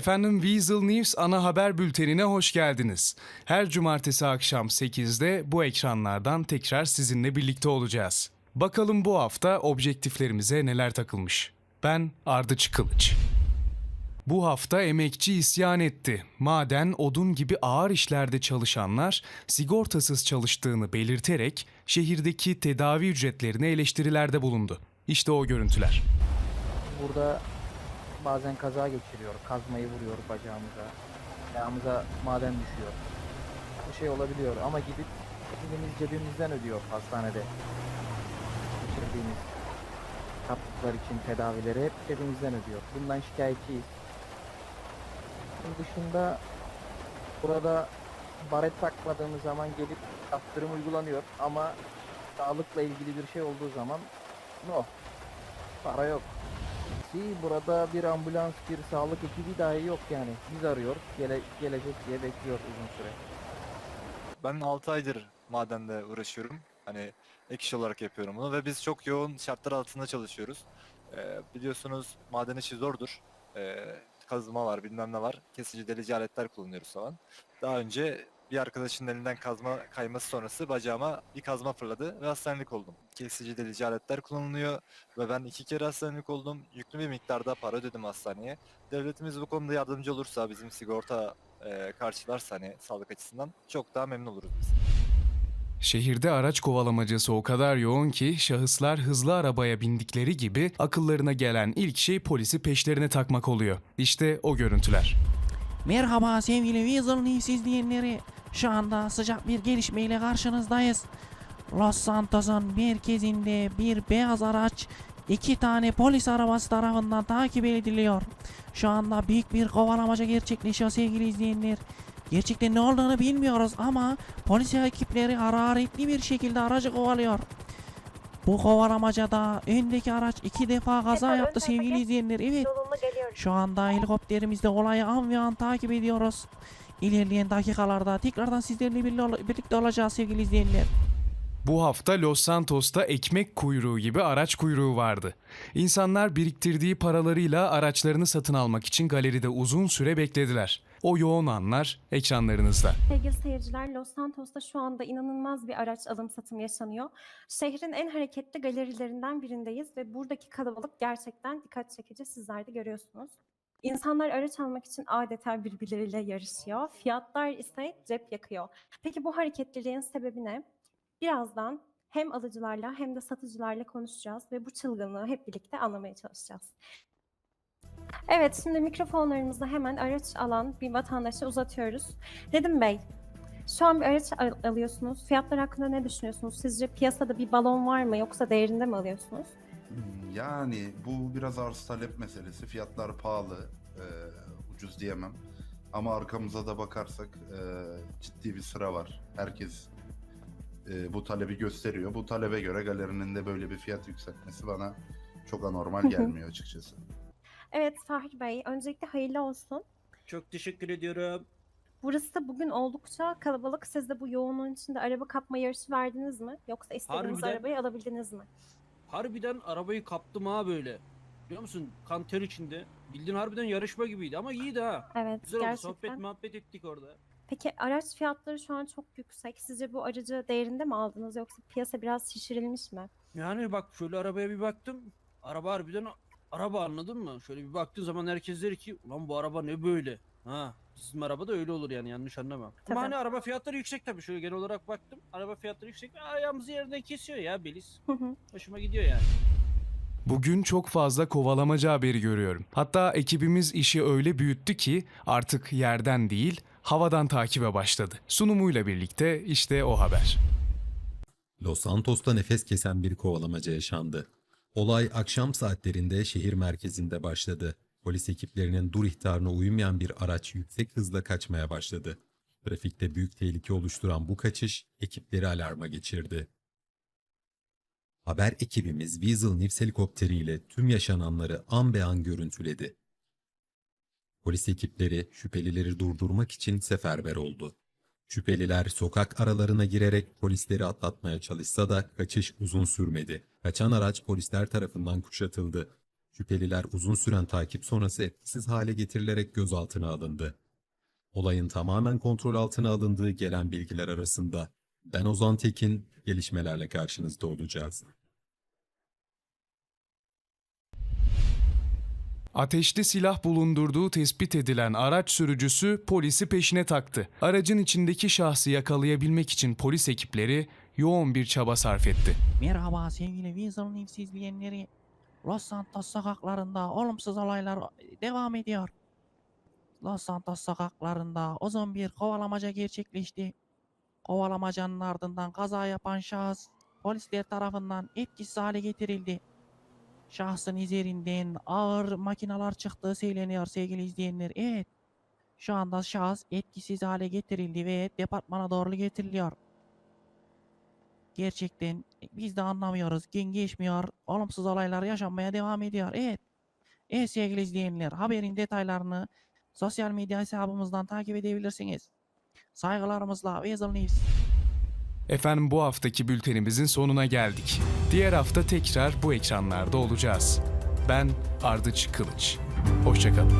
Efendim Weasel News ana haber bültenine hoş geldiniz. Her cumartesi akşam 8'de bu ekranlardan tekrar sizinle birlikte olacağız. Bakalım bu hafta objektiflerimize neler takılmış. Ben Ardıç Kılıç. Bu hafta emekçi isyan etti. Maden, odun gibi ağır işlerde çalışanlar sigortasız çalıştığını belirterek şehirdeki tedavi ücretlerine eleştirilerde bulundu. İşte o görüntüler. Burada bazen kaza geçiriyor, kazmayı vuruyor bacağımıza, ayağımıza maden düşüyor. Bu şey olabiliyor ama gidip hepimiz cebimizden ödüyor hastanede. Geçirdiğimiz kaplıklar için tedavileri hep cebimizden ödüyor. Bundan şikayetçiyiz. Bunun dışında burada baret takmadığımız zaman gelip yaptırım uygulanıyor ama sağlıkla ilgili bir şey olduğu zaman no. Para yok. Ki burada bir ambulans, bir sağlık ekibi dahi yok yani. Biz arıyor, gele, gelecek diye bekliyor uzun süre. Ben 6 aydır madende uğraşıyorum. Hani ek iş olarak yapıyorum bunu ve biz çok yoğun şartlar altında çalışıyoruz. Ee, biliyorsunuz maden işi zordur. Ee, kazma var, bilmem ne var. Kesici delici aletler kullanıyoruz falan. Daha önce bir arkadaşın elinden kazma kayması sonrası bacağıma bir kazma fırladı ve hastanelik oldum. Kesici delici aletler kullanılıyor ve ben iki kere hastanelik oldum. Yüklü bir miktarda para ödedim hastaneye. Devletimiz bu konuda yardımcı olursa, bizim sigorta e, karşılarsa hani sağlık açısından çok daha memnun oluruz biz. Şehirde araç kovalamacası o kadar yoğun ki şahıslar hızlı arabaya bindikleri gibi akıllarına gelen ilk şey polisi peşlerine takmak oluyor. İşte o görüntüler. Merhaba sevgili Weasel News izleyenleri. Şu anda sıcak bir gelişmeyle karşınızdayız. Los Santos'un merkezinde bir beyaz araç iki tane polis arabası tarafından takip ediliyor. Şu anda büyük bir kovalamaca gerçekleşiyor sevgili izleyenler. Gerçekten ne olduğunu bilmiyoruz ama polis ekipleri hararetli bir şekilde aracı kovalıyor. Bu kovalamacada öndeki araç iki defa kaza yaptı sevgili izleyenler. Evet. Şu anda helikopterimizde olayı an ve an takip ediyoruz. İlerleyen dakikalarda tekrardan sizlerle birli- birlikte olacağız sevgili izleyenler. Bu hafta Los Santos'ta ekmek kuyruğu gibi araç kuyruğu vardı. İnsanlar biriktirdiği paralarıyla araçlarını satın almak için galeride uzun süre beklediler. O yoğun anlar ekranlarınızda. Sevgili seyirciler, Los Santos'ta şu anda inanılmaz bir araç alım satım yaşanıyor. Şehrin en hareketli galerilerinden birindeyiz ve buradaki kalabalık gerçekten dikkat çekici. Sizler de görüyorsunuz. İnsanlar araç almak için adeta birbirleriyle yarışıyor. Fiyatlar ise cep yakıyor. Peki bu hareketliliğin sebebi ne? Birazdan hem alıcılarla hem de satıcılarla konuşacağız ve bu çılgınlığı hep birlikte anlamaya çalışacağız. Evet, şimdi mikrofonlarımızı hemen araç alan bir vatandaşa uzatıyoruz. Nedim Bey, şu an bir araç al- alıyorsunuz. Fiyatlar hakkında ne düşünüyorsunuz? Sizce piyasada bir balon var mı yoksa değerinde mi alıyorsunuz? Hmm, Yani bu biraz arz talep meselesi. Fiyatlar pahalı, e, ucuz diyemem. Ama arkamıza da bakarsak e, ciddi bir sıra var. Herkes e, bu talebi gösteriyor. Bu talebe göre galerinin de böyle bir fiyat yükseltmesi bana çok anormal gelmiyor açıkçası. Evet Fahri Bey, öncelikle hayırlı olsun. Çok teşekkür ediyorum. Burası da bugün oldukça kalabalık. Siz de bu yoğunluğun içinde araba kapma yarışı verdiniz mi? Yoksa istediğiniz Harbiden. arabayı alabildiniz mi? Harbiden arabayı kaptım ha böyle. Biliyor musun? Kan ter içinde. Bildiğin harbiden yarışma gibiydi ama iyiydi ha. Evet, Güzel oldu. gerçekten. Sohbet muhabbet ettik orada. Peki araç fiyatları şu an çok yüksek. Sizce bu aracı değerinde mi aldınız yoksa piyasa biraz şişirilmiş mi? Yani bak şöyle arabaya bir baktım. Araba harbiden araba anladın mı? Şöyle bir baktığın zaman herkes der ki ulan bu araba ne böyle? Ha bizim araba da öyle olur yani yanlış anlama. Tabii. Ama hani araba fiyatları yüksek tabii şöyle genel olarak baktım. Araba fiyatları yüksek. Ayağımızı yerden kesiyor ya Beliz. Hı hı. Hoşuma gidiyor yani. Bugün çok fazla kovalamacı haberi görüyorum. Hatta ekibimiz işi öyle büyüttü ki artık yerden değil, havadan takibe başladı. Sunumuyla birlikte işte o haber. Los Santos'ta nefes kesen bir kovalamaca yaşandı. Olay akşam saatlerinde şehir merkezinde başladı. Polis ekiplerinin dur ihtarına uymayan bir araç yüksek hızla kaçmaya başladı. Trafikte büyük tehlike oluşturan bu kaçış ekipleri alarma geçirdi. Haber ekibimiz Weasel News helikopteriyle tüm yaşananları an be an görüntüledi. Polis ekipleri şüphelileri durdurmak için seferber oldu. Şüpheliler sokak aralarına girerek polisleri atlatmaya çalışsa da kaçış uzun sürmedi. Kaçan araç polisler tarafından kuşatıldı. Şüpheliler uzun süren takip sonrası etkisiz hale getirilerek gözaltına alındı. Olayın tamamen kontrol altına alındığı gelen bilgiler arasında ben Ozan Tekin gelişmelerle karşınızda olacağız. Ateşli silah bulundurduğu tespit edilen araç sürücüsü polisi peşine taktı. Aracın içindeki şahsı yakalayabilmek için polis ekipleri yoğun bir çaba sarf etti. Merhaba sevgili Weasel News. Los Santos sokaklarında olumsuz olaylar devam ediyor. Los Santos sokaklarında uzun bir kovalamaca gerçekleşti. Kovalamacanın ardından kaza yapan şahıs polisler tarafından etkisiz hale getirildi. Şahsın üzerinden ağır makinalar çıktığı söyleniyor sevgili izleyenler. Evet. Şu anda şahıs etkisiz hale getirildi ve departmana doğru getiriliyor. Gerçekten biz de anlamıyoruz. Gün geçmiyor. Olumsuz olaylar yaşanmaya devam ediyor. Evet. Evet sevgili izleyenler haberin detaylarını sosyal medya hesabımızdan takip edebilirsiniz. Saygılarımızla Weasel News. Efendim bu haftaki bültenimizin sonuna geldik. Diğer hafta tekrar bu ekranlarda olacağız. Ben Ardıç Kılıç. Hoşçakalın.